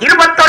இருபத்தி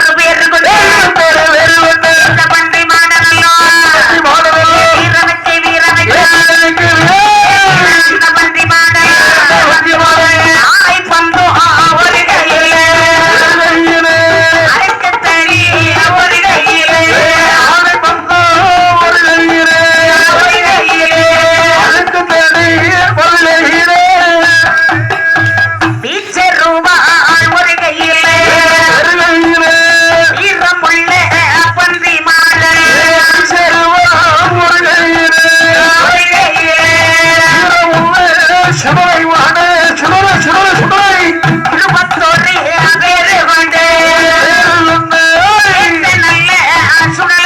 আসুন